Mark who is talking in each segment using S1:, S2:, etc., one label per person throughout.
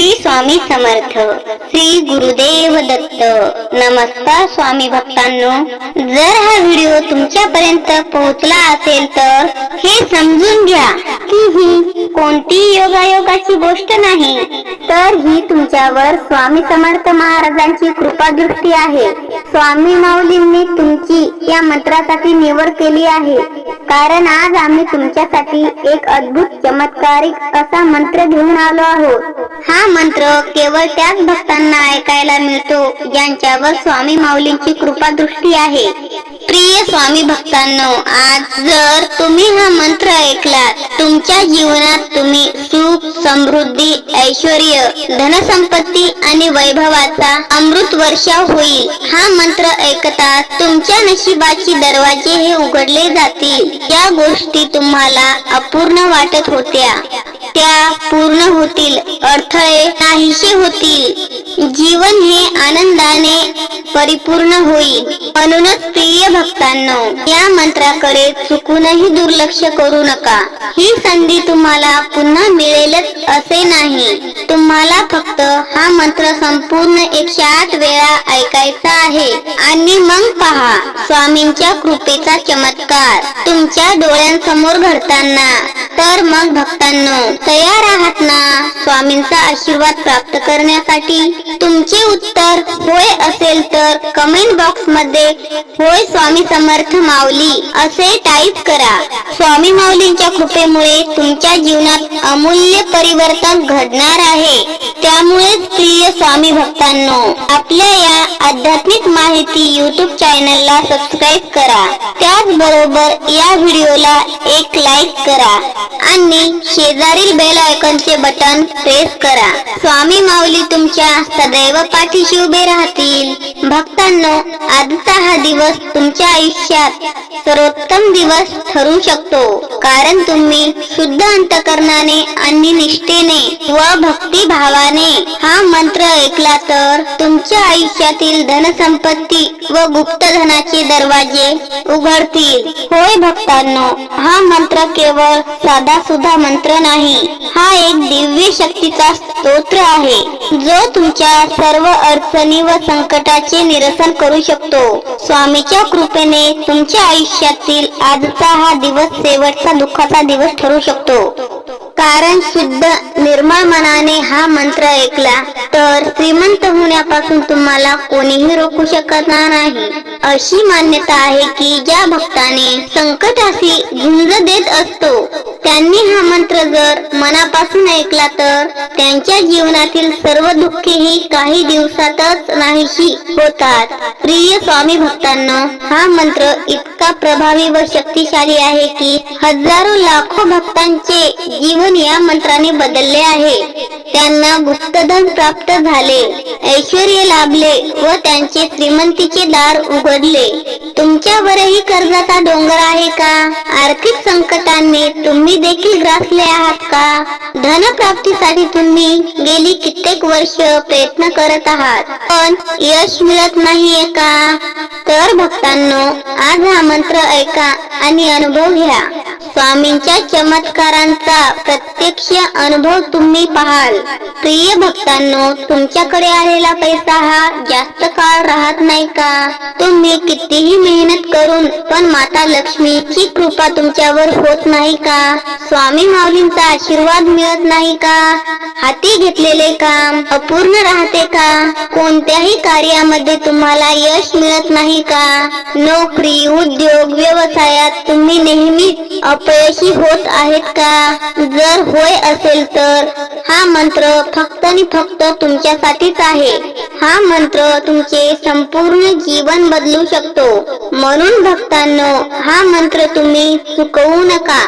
S1: श्री स्वामी समर्थ. श्री गुरुदेव दत्त. नमस्कार स्वामी भक्तांनो. जर हा व्हिडिओ तुमच्यापर्यंत पोहोचला असेल तर हे समजून घ्या की ही कोणती योगायोगाची गोष्ट नाही. तर ही तुमच्यावर स्वामी समर्थ महाराजांची कृपा दृष्टी आहे. स्वामी माऊलींनी तुमची या मंत्रासाठी निवड केली आहे. कारण आज आम्ही तुमच्यासाठी एक अद्भुत चमत्कारिक असा मंत्र घेऊन आलो आहोत. हा मंत्र केवळ त्याच भक्तांना ऐकायला मिळतो ज्यांच्यावर स्वामी माऊलींची कृपा दृष्टी आहे. प्रिय स्वामी भक्तांनो आज जर तुम्ही हा मंत्र ऐकलात तुमच्या जीवनात तुम्ही सुख समृद्धी ऐश्वर धनसंपत्ती आणि वैभवाचा अमृत वर्षाव होईल. हा मंत्र ऐकता तुमच्या नशिबाची दरवाजे हे उघडले जातील. या गोष्टी तुम्हाला अपूर्ण वाटत होत्या. त्या पूर्ण होतील. अडथळे नाहीसे होतील. जीवन हे आनंदाने परिपूर्ण होईल. म्हणूनच प्रिय भक्तांनो या मंत्राकडे चुकूनही दुर्लक्ष करू नका. ही संधी तुम्हाला पुन्हा मिळेलच असे नाही. तुम्हाला फक्त हा मंत्र संपूर्ण एकशे आठ वेळा ऐकायचा आहे. आणि मग पहा स्वामींच्या कृपेचा चमत्कार. तुमच्या डोळ्यांसमोर घडताना. तर मग भक्तांनो तयार आहात ना? स्वामींचा आशीर्वाद प्राप्त करण्यासाठी तुमचे उत्तर होय असेल तर कमेंट बॉक्समध्ये होय स्वामी समर्थ माऊली असे टाईप करा. स्वामी माऊलींच्या कृपेमुळे तुमच्या जीवनात अमूल्य परिवर्तन घडणार आहे. त्यामुळेच प्रिय स्वामी भक्तांनो आपल्या या आध्यात्मिक माहिती युट्यूब चॅनलला सबस्क्राईब करा. त्याचबरोबर या व्हिडिओला एक लाईक करा. आणि शेजारील बेल आयकॉनचे बटन प्रेस करा. स्वामी माऊली तुमच्या सदैव पाठीशी उभे राहतील. भक्तांनो आजचा हा दिवस तुमच्या आयुष्यात सर्वोत्तम दिवस ठरू शकतो. कारण तुम्ही शुद्ध अंतकरणाने आणि निष्ठेने व भक्ती भावाने हा मंत्र ऐकला तर तुमच्या आयुष्यातील धनसंपत्ती व गुप्त धनाचे दरवाजे उघडतील. होय भक्तांनो हा मंत्र केवळ साधा सुद्धा मंत्र नाही. हा एक दिव्य शक्तीचा स्तोत्र आहे जो तुमच्या सर्व अडचणी व संकटाचे निरसन करू शकतो. स्वामीच्या कृपेने तुमच्या आयुष्यातील आजचा हा दिवस शेवटचा दुःखाचा दिवस ठरू शकतो. कारण शुद्ध निर्मळ मनाने हा मंत्र ऐकला तर श्रीमंत होण्यापासून तुम्हाला कोणीही रोखू शकणार नाही. अशी मान्यता आहे की ज्या भक्ताने संकटाशी झुंज देत असतो त्यांनी हा मंत्र जर मनापासून ऐकला तर त्यांच्या जीवनातील सर्व दुःखे ही काही दिवसातच नाहीशी होतात. प्रिय स्वामी भक्तांना हा मंत्र इतका प्रभावी व शक्तिशाली आहे की हजारो लाखो भक्तांचे जीवन या मंत्राने बदलले आहे. त्यांना गुप्तधन प्राप्त झाले. ऐश्वर लाभले व त्यांचे श्रीमंतीचे दार उघडले. तुमच्यावरही कर्जाचा डोंगर आहे का? आर्थिक संकटांनी तुम्ही देखील ग्रासले आहात का? धन प्राप्तीसाठी तुम्ही गेली कित्येक वर्ष प्रयत्न करत आहात. पण यश मिळत नाहीये का? तर भक्तांनो आज हा मंत्र ऐका आणि अनुभव घ्या. स्वामींच्या चमत्कारांचा प्रत्यक्ष अनुभव तुम्ही पाहाल. प्रिय भक्तांनो तुमच्याकडे आलेला पैसा हा जास्त काळ राहत नाही का? तुम्ही कितीही मेहनत करून पण माता लक्ष्मीची कृपा तुमच्यावर होत नाही का? स्वामी माऊलींचा आशीर्वाद मिळत नाही का? हाती घेतलेले काम अपूर्ण राहते का? कोणत्याही कार्यामध्ये तुम्हाला यश मिळत नाही का? नोकरी उद्योग व्यवसायात तुम्ही नेहमी अपयशी होत आहेत का? जर होय असेल तर हा मंत्र फक्त आणि फक्त तुमच्यासाठीच आहे. हा मंत्र तुमचे संपूर्ण जीवन बदलू शकतो. म्हणून भक्तांनो हा मंत्र तुम्ही चुकवू नका.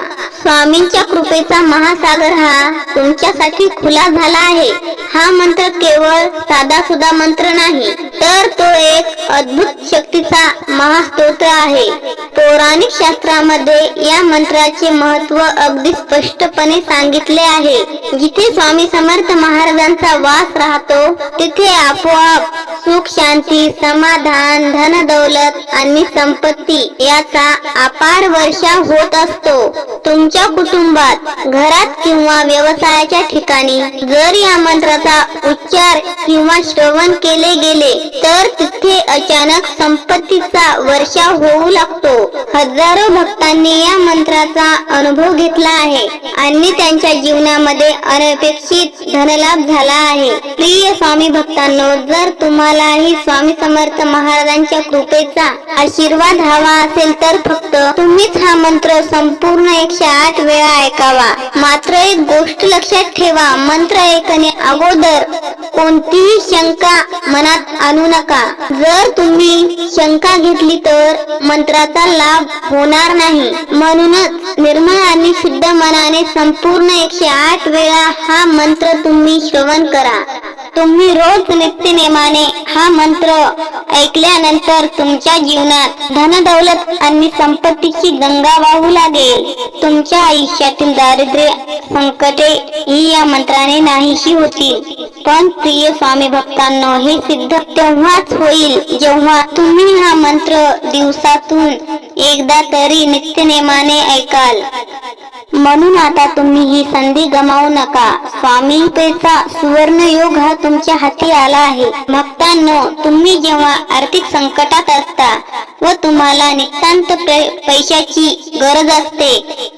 S1: स्वामींच्या कृपेचा महासागर हा तुमच्यासाठी खुला झाला आहे. हा मंत्र केवळ साधा सुद्धा मंत्र नाही तर तो एक अद्भुत शक्तीचा महास्तोत्र आहे. पौराणिक शास्त्रामध्ये या मंत्राचे महत्त्व अगदी स्पष्टपणे सांगितले आहे. जिथे स्वामी समर्थ महाराजांचा वास राहतो तिथे आपोआप सुख शांती समाधान धन दौलत आणि संपत्ती याचा अपार वर्षा होत असतो. तुम तुमच्या कुटुंबात घरात किंवा व्यवसायाच्या ठिकाणी जर या मंत्राचा उच्चार किंवा श्रवण केले गेले तर तिथे अचानक संपत्तीचा वर्षा होऊ लागतो. हजारो भक्तांनी या मंत्राचा अनुभव घेतला आहे आणि त्यांच्या जीवनामध्ये अनपेक्षित धनलाभ झाला आहे. प्रिय स्वामी भक्तांनो जर तुम्हालाही स्वामी समर्थ महाराजांच्या कृपेचा आशीर्वाद हवा असेल तर फक्त तुम्हीच हा मंत्र संपूर्ण एकशे आठ वेळा ऐकावा. मात्र एक गोष्ट लक्षात ठेवा. मंत्र ऐकणे अगोदर कोणतीही शंका मनात आणू नका. जर तुम्ही शंका घेतली तर मंत्राचा लाभ होणार नाही. म्हणूनच निर्मळ आणि शुद्ध मनाने संपूर्ण एकशे आठ वेळा हा मंत्र तुम्ही श्रवण करा. तुम्ही रोज नित्यनेमाने हा मंत्र ऐकल्यानंतर तुमच्या जीवनात धनदौलत आणि संपत्तीची गंगा वाहू लागेल. तुमच्या आयुष्यातील दारिद्र्य संकटे ही या मंत्राने नाहीशी होतील पण प्रिय स्वामी भक्तांनो हे सिद्ध तेव्हाच होईल जेव्हा तुम्ही हा मंत्र दिवसातून एकदा तरी नित्यनेमाने ऐकाल. म्हणून आता तुम्ही ही संधी गमावू नका. स्वामी सुवर्ण योग हा तुमच्या हाती आला आहे. भक्तांनो तुम्ही जेव्हा आर्थिक संकटात असता व तुम्हाला नितांत पै- पैशाची गरज असते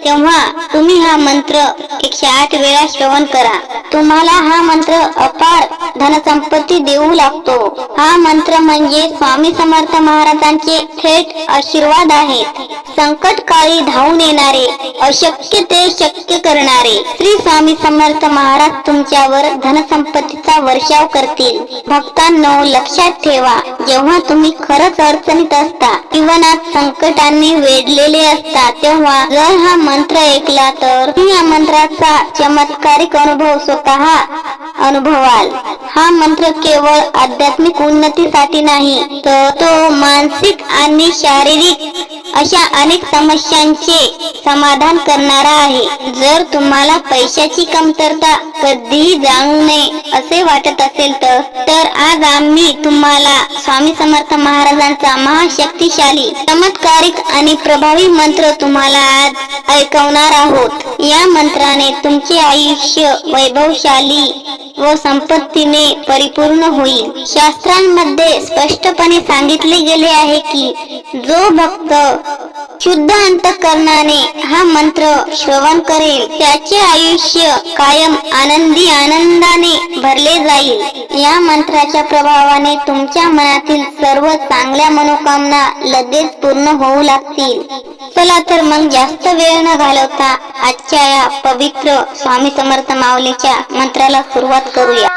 S1: तेव्हा तुम्ही हा मंत्र एकशे आठ वेळा श्रवण करा. तुम्हाला हा मंत्र अपार धनसंपत्ती देऊ लागतो. हा मंत्र म्हणजे स्वामी समर्थ महाराजांचे थेट आशीर्वाद आहेत. संकट काळी धावून येणारे अशक्य ते शक्य करणारे. श्री स्वामी समर्थ महाराज तुमच्यावर धनसंपत्तीचा वर्षाव करतील. भक्तांनो लक्षात ठेवा जेव्हा तुम्ही खरंच अडचणीत असता जीवनात संकटांनी वेढलेले असता तेव्हा जर हा मंत्र ऐकला तर तुम्ही या मंत्राचा चमत्कारिक अनुभव स्वतः अनुभवाल. हा मंत्र केवळ आध्यात्मिक उन्नतीसाठी नाही तर तो मानसिक आणि शारीरिक अशा अनेक समस्यांचे समाधान करणारा आहे. जर तुम्हाला पैशाची कमतरता कधीही जाणू नये असे वाटत असेल तर तर आज आम्ही तुम्हाला स्वामी समर्थ महाराजांचा महाशक्तिशाली चमत्कारिक आणि प्रभावी मंत्र तुम्हाला आज ऐकवणार आहोत. या मंत्राने तुमचे आयुष्य वैभवशाली व संपत्तीने परिपूर्ण होईल. शास्त्रांमध्ये स्पष्टपणे सांगितले गेले आहे की जो भक्त शुद्ध अंतकरणाने हा मंत्र श्रवण करेल. त्याचे आयुष्य कायम आनंदी आनंदाने भरले जाईल. या मंत्राच्या प्रभावाने तुमच्या मनातील सर्व चांगल्या मनोकामना लगेच पूर्ण होऊ लागतील. चला तर मग जास्त वेळ न घालवता आजच्या या पवित्र स्वामी समर्थ माऊलीच्या मंत्राला सुरुवात करूया.